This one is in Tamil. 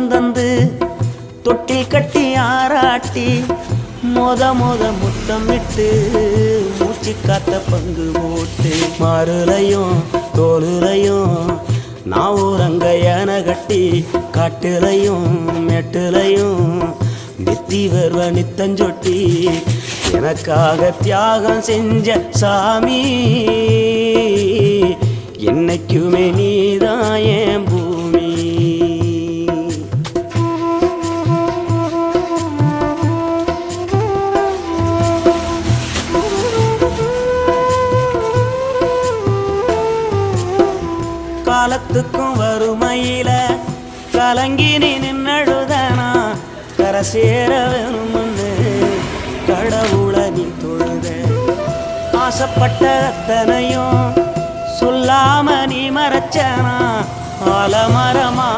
முத்தம் தந்து தொட்டில் கட்டி ஆராட்டி மொத மொத முத்தமிட்டு மூச்சு காத்த பங்கு போட்டு மாறுலையும் தோலுலையும் நான் ஊரங்க யானை கட்டி காட்டுலையும் மெட்டுலையும் நித்தி வருவ நித்தஞ்சொட்டி எனக்காக தியாகம் செஞ்ச சாமி. என்னைக்குமே நீதான் காலத்துக்கும் வறுமையில கலங்கி நீ நின்னழுதனா? கரை சேர வேணும்னு கடவுளை நீ தொழுத. ஆசைப்பட்ட அத்தனையும் சொல்லாம நீ மறைச்சனா? ஆலமரமா